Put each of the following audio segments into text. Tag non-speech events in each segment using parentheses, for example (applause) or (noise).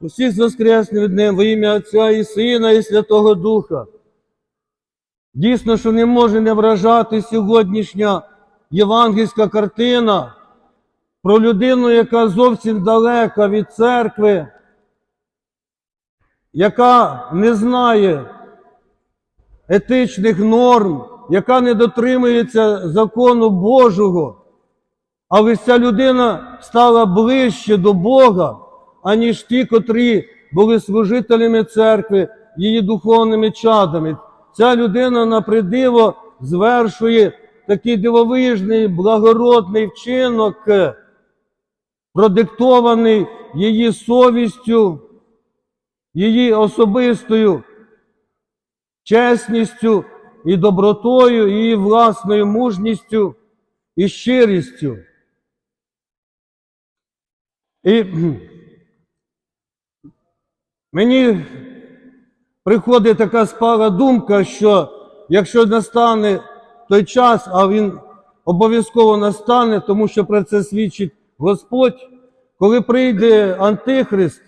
Усіх з воскресним днем во ім'я Отця і Сина, і Святого Духа. Дійсно, що не може не вражати сьогоднішня євангельська картина про людину, яка зовсім далека від церкви, яка не знає етичних норм, яка не дотримується закону Божого. Але ця людина стала ближче до Бога, аніж ті, котрі були служителями церкви, її духовними чадами. Ця людина на придиво звершує такий дивовижний, благородний вчинок, продиктований її совістю, її особистою чесністю і добротою, і її власною мужністю і щирістю. І мені приходить така спала думка, що якщо настане той час, а він обов'язково настане, тому що про це свідчить Господь, коли прийде Антихрист,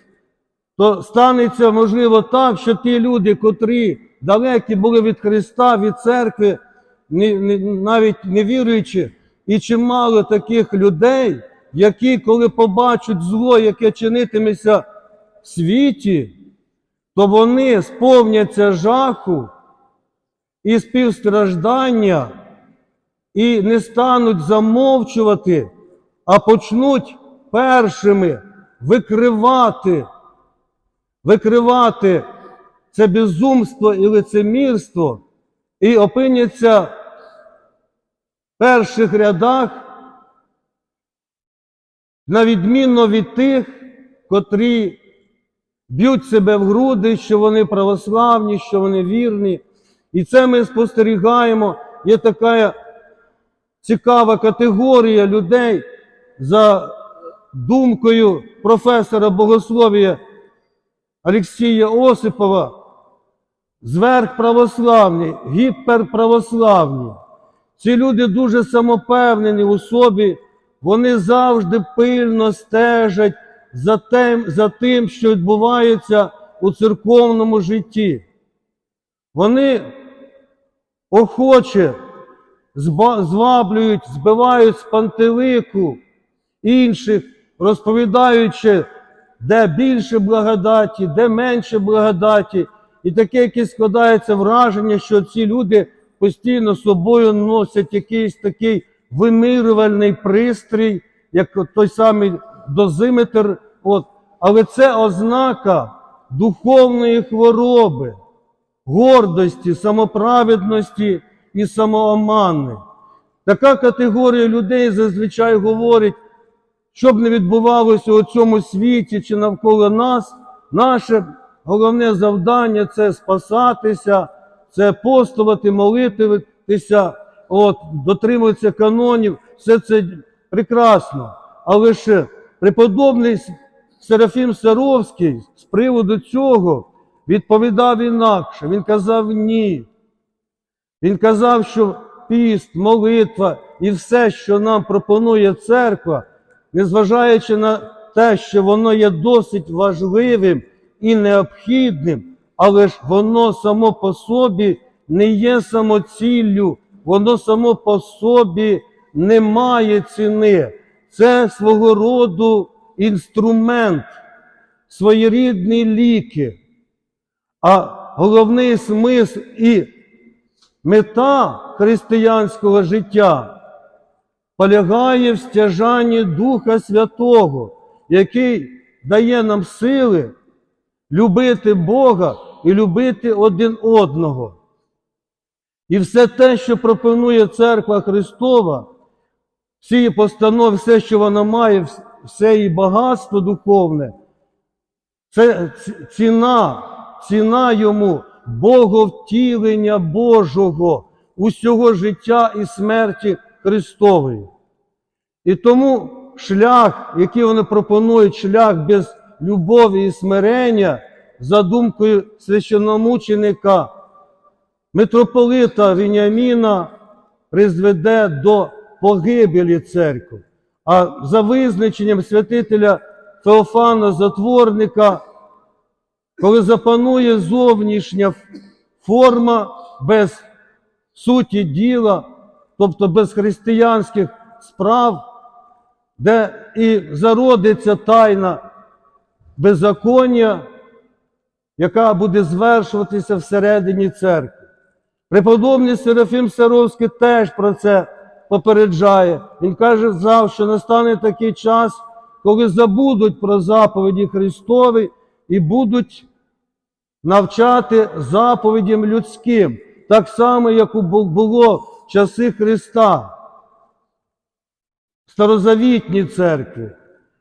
то станеться можливо так, що ті люди, котрі далекі були від Христа, від церкви, навіть не віруючи, і чимало таких людей, які, коли побачать зло, яке чинитиметься світі, то вони сповняться жаху і співстраждання і не стануть замовчувати, а почнуть першими викривати, викривати це безумство і лицемірство, і опиняться в перших рядах, на відмінно від тих, котрі б'ють себе в груди, що вони православні, що вони вірні. І це ми спостерігаємо. Є така цікава категорія людей за думкою професора богослов'я Олексія Осипова, зверхправославні, гіперправославні. Ці люди дуже самопевнені у собі, вони завжди пильно стежать за тим, за тим, що відбувається у церковному житті. Вони охоче зваблюють, збивають з пантелику інших, розповідаючи, де більше благодаті, де менше благодаті. І таке якесь складається враження, що ці люди постійно з собою носять якийсь такий вимирювальний пристрій, як той самий дозиметр. От. Але це ознака духовної хвороби, гордості, самоправедності і самоомани. Така категорія людей зазвичай говорить, що б не відбувалося у цьому світі чи навколо нас, наше головне завдання це спасатися, це постувати, молитися, от, дотримуватися канонів, все це прекрасно. Але ж преподобний Серафім Саровський з приводу цього відповідав інакше. Він казав ні. Він казав, що піст, молитва і все, що нам пропонує церква, незважаючи на те, що воно є досить важливим і необхідним, але ж воно само по собі не є самоціллю, воно само по собі не має ціни. Це свого роду інструмент, своєрідні ліки. А головний смисл і мета християнського життя полягає в стяжанні Духа Святого, який дає нам сили любити Бога і любити один одного. І все те, що пропонує Церква Христова, всі її постанови, все, що вона має, все її багатство духовне, це ціна, ціна йому Боговтілення Божого усього життя і смерті Христової. І тому шлях, який вони пропонують, шлях без любові і смирення, за думкою священномученика митрополита Вініаміна, призведе до погибелі церкви. А за визначенням святителя Феофана Затворника, коли запанує зовнішня форма без суті діла, тобто без християнських справ, де і зародиться тайна беззаконня, яка буде звершуватися всередині церкви. Преподобний Серафім Саровський теж про це попереджає. Він каже, зав, настане такий час, коли забудуть про заповіді Христові і будуть навчати заповідям людським, так само, як було в часи Христа в старозавітній церкві.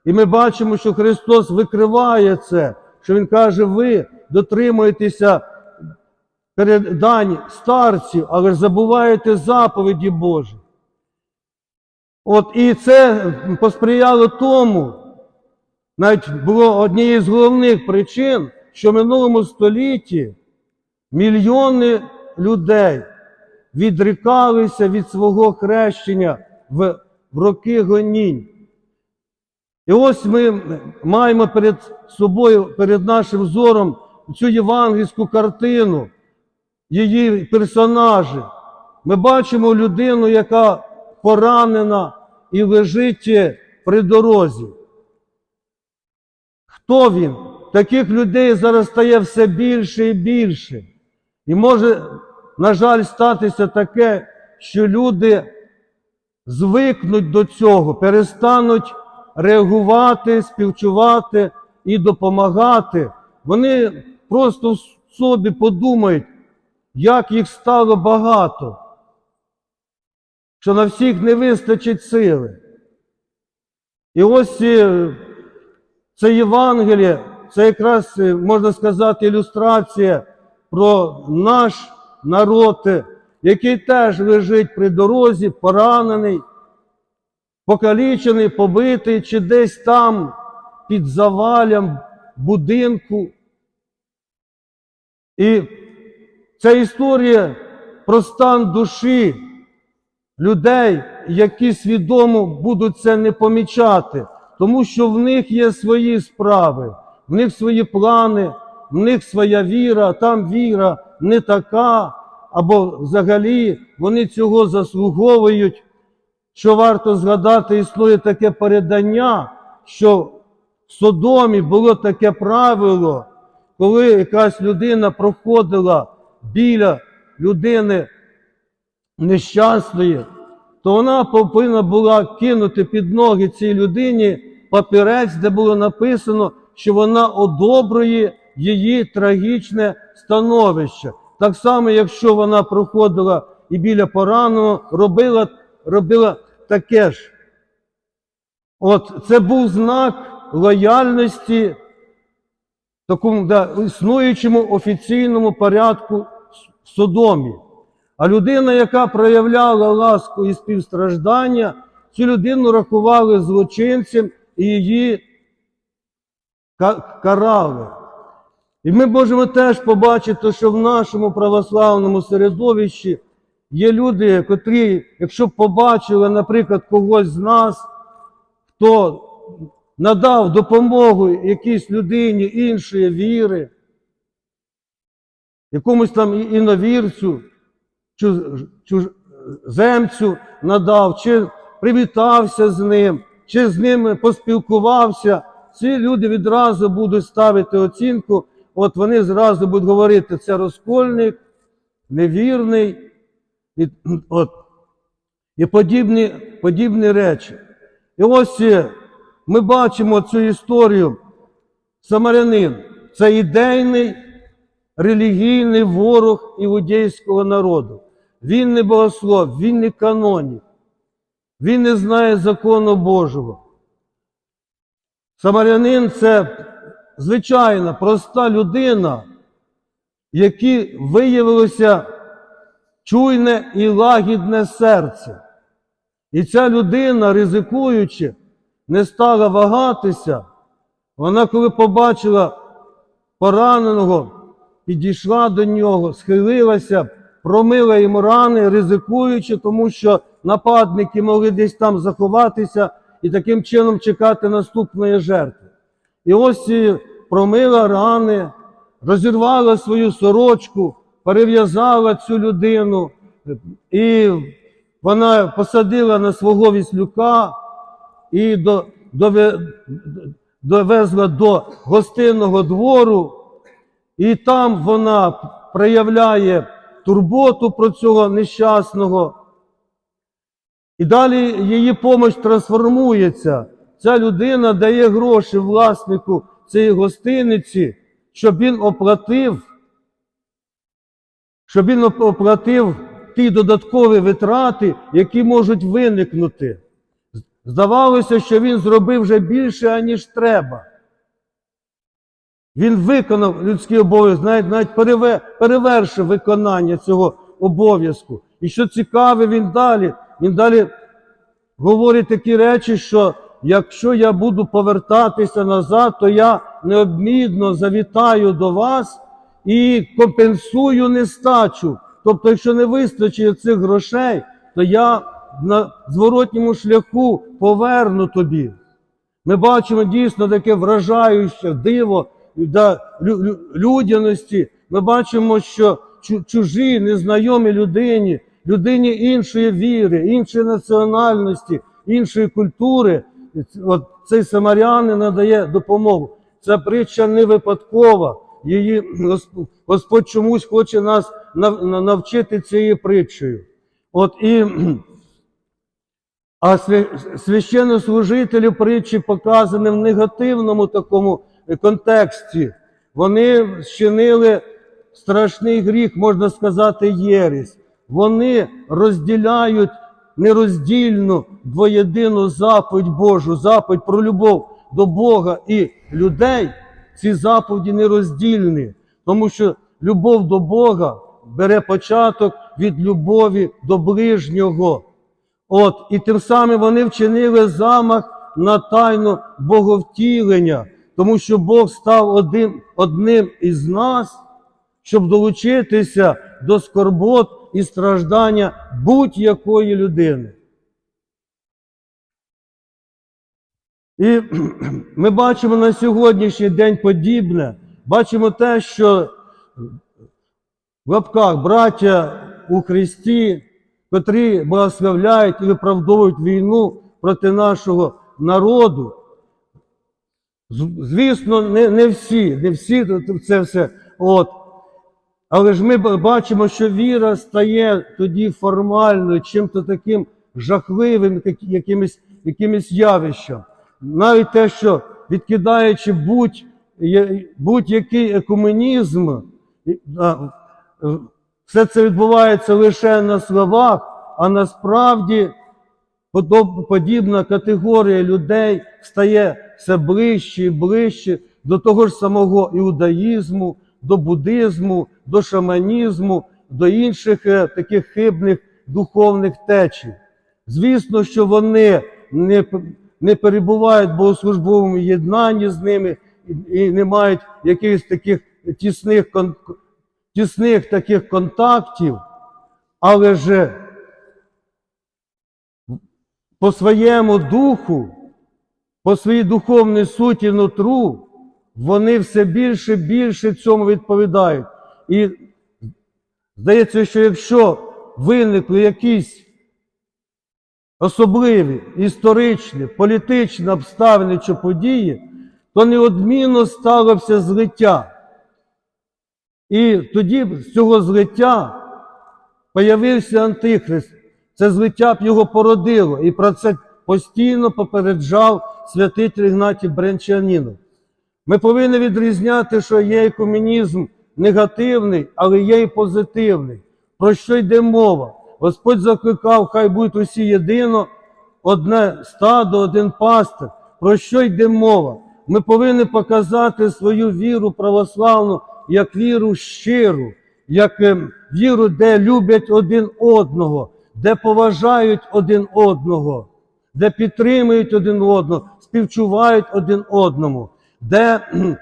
І ми бачимо, що Христос викриває це, що Він каже, ви дотримуєтеся передань старців, але забуваєте заповіді Божі. От і це посприяло тому, навіть було однією з головних причин, що в минулому столітті мільйони людей відрікалися від свого хрещення в, в роки гонінь. І ось ми маємо перед собою, перед нашим зором цю євангельську картину, її персонажі. Ми бачимо людину, яка поранена і лежить при дорозі. Хто він? Таких людей зараз стає все більше і більше. І може, на жаль, статися таке, що люди звикнуть до цього, перестануть реагувати, співчувати і допомагати. Вони просто собі подумають, як їх стало багато, що на всіх не вистачить сили. І ось е, це Євангеліє, це якраз, е, можна сказати, ілюстрація про наш народ, е, який теж лежить при дорозі, поранений, покалічений, побитий, чи десь там під завалям будинку. І ця історія про стан душі людей, які свідомо будуть це не помічати, тому що в них є свої справи, в них свої плани, в них своя віра, там віра не така, або взагалі вони цього заслуговують. Що варто згадати, існує таке передання, що в Содомі було таке правило, коли якась людина проходила біля людини нещасної, то вона повинна була кинути під ноги цій людині папірець, де було написано, що вона одобрує її трагічне становище. Так само, якщо вона проходила і біля пораненого, робила, робила таке ж. От це був знак лояльності такому да, існуючому офіційному порядку в Содомі. А людина, яка проявляла ласку і співстраждання, цю людину рахували злочинцем і її карали. І ми можемо теж побачити, що в нашому православному середовищі є люди, котрі, якщо б побачили, наприклад, когось з нас, хто надав допомогу якійсь людині іншої віри, якомусь там іновірцю, чуз- чужеземцю надав, чи привітався з ним, чи з ним поспілкувався, ці люди відразу будуть ставити оцінку, от вони зразу будуть говорити, це розкольник, невірний, і, от, і подібні, подібні речі. І ось е, ми бачимо цю історію. Самарянин це ідейний релігійний ворог іудейського народу. Він не богослов, він не канонік, він не знає закону Божого. Самарянин це звичайна, проста людина, якій виявилося чуйне і лагідне серце. І ця людина, ризикуючи, не стала вагатися. Вона, коли побачила пораненого, підійшла до нього, схилилася, промила йому рани, ризикуючи, тому що нападники могли десь там заховатися і таким чином чекати наступної жертви. І ось промила рани, розірвала свою сорочку, перев'язала цю людину, і вона посадила на свого віслюка і до, дове- довезла до гостинного двору, і там вона проявляє турботу про цього нещасного. І далі її помощ трансформується. Ця людина дає гроші власнику цієї гостиниці, щоб він оплатив, щоб він оплатив ті додаткові витрати, які можуть виникнути. Здавалося, що він зробив вже більше, аніж треба. Він виконав людський обов'язок, навіть, навіть перевершив виконання цього обов'язку. І що цікаве, він далі, він далі говорить такі речі, що якщо я буду повертатися назад, то я необмінно завітаю до вас і компенсую нестачу. Тобто, якщо не вистачить цих грошей, то я на зворотньому шляху поверну тобі. Ми бачимо дійсно таке вражаюче диво лю- людяності. Ми бачимо, що чужі, незнайомі людині, людині іншої віри, іншої національності, іншої культури, от цей самарянин надає допомогу. Ця притча не випадкова. Її Господь чомусь хоче нас навчити цією притчею. От і а свя- священнослужителі притчі показані в негативному такому контексті. Вони вчинили страшний гріх, можна сказати, єресь. Вони розділяють нероздільну двоєдину заповідь Божу, заповідь про любов до Бога і людей. Ці заповіді нероздільні, тому що любов до Бога бере початок від любові до ближнього. От, і тим самим вони вчинили замах на тайну боговтілення, тому що Бог став одним, одним із нас, щоб долучитися до скорбот і страждання будь-якої людини. І (clears throat) ми бачимо на сьогоднішній день подібне, бачимо те, що в лапках браття у Христі, котрі благословляють і виправдовують війну проти нашого народу. Звісно, не, не всі, не всі це все. От. Але ж ми бачимо, що віра стає тоді формальною, чим-то таким жахливим, якимось, якимось явищем. Навіть те, що відкидаючи будь, будь-який екуменізм, і- е, все це відбувається лише на словах, а насправді подібна категорія людей стає все ближче і ближче до того ж самого іудаїзму, до буддизму, до шаманізму, до інших е, таких хибних духовних течій. Звісно, що вони не, не перебувають в богослужбовому єднанні з ними і, не мають якихось таких тісних, тісних таких контактів, але ж по своєму духу, по своїй духовній суті нутру, вони все більше і більше цьому відповідають. І здається, що якщо виникли якісь особливі історичні, політичні обставини чи події, то неодмінно сталося злиття. І тоді з цього злиття появився Антихрист. Це злиття б його породило. І про це постійно попереджав святитель Ігнатій Брянчанінов. Ми повинні відрізняти, що є екумінізм негативний, але є і позитивний. Про що йде мова? Господь закликав, хай будуть усі єдино, одне стадо, один пастир. Про що йде мова? Ми повинні показати свою віру православну як віру щиру, як ем, віру, де люблять один одного, де поважають один одного, де підтримують один одного, співчувають один одному, де (clears throat)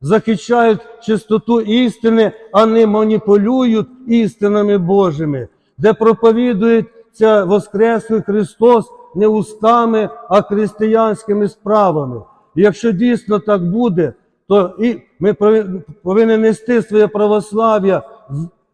захищають чистоту істини, а не маніпулюють істинами Божими, де проповідується Воскреслий Христос не устами, а християнськими справами. І якщо дійсно так буде, то і ми повинні нести своє православ'я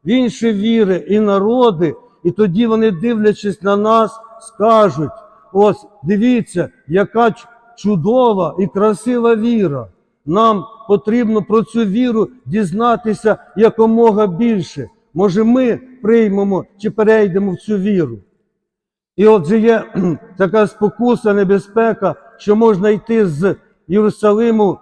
в інші віри і народи, і тоді вони, дивлячись на нас, скажуть: ось дивіться, яка чудова і красива віра. Нам потрібно про цю віру дізнатися якомога більше. Може, ми приймемо чи перейдемо в цю віру. І отже є (clears throat) така спокуса, небезпека, що можна йти з Єрусалиму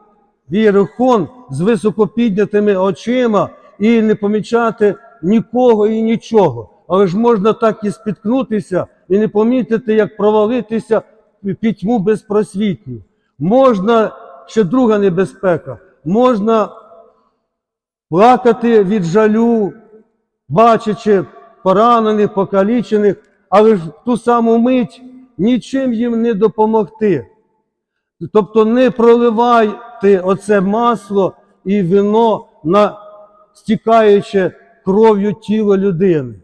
в Єрихон з високопіднятими очима і не помічати нікого і нічого. Але ж можна так і спіткнутися і не помітити, як провалитися в пітьму безпросвітню. Можна ще друга небезпека. Можна плакати від жалю, бачачи поранених, покалічених, але ж в ту саму мить нічим їм не допомогти. Тобто не проливайте оце масло і вино на стікаюче кров'ю тіло людини.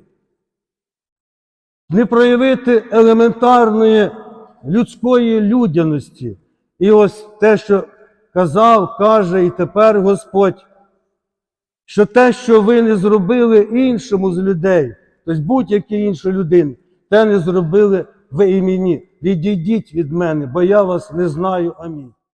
Не проявити елементарної людської людяності. І ось те, що казав, каже і тепер Господь, що те, що ви не зробили іншому з людей, тобто будь-якій іншій людині, те не зробили ви і мені. Відійдіть від мене, бо я вас не знаю. Амінь.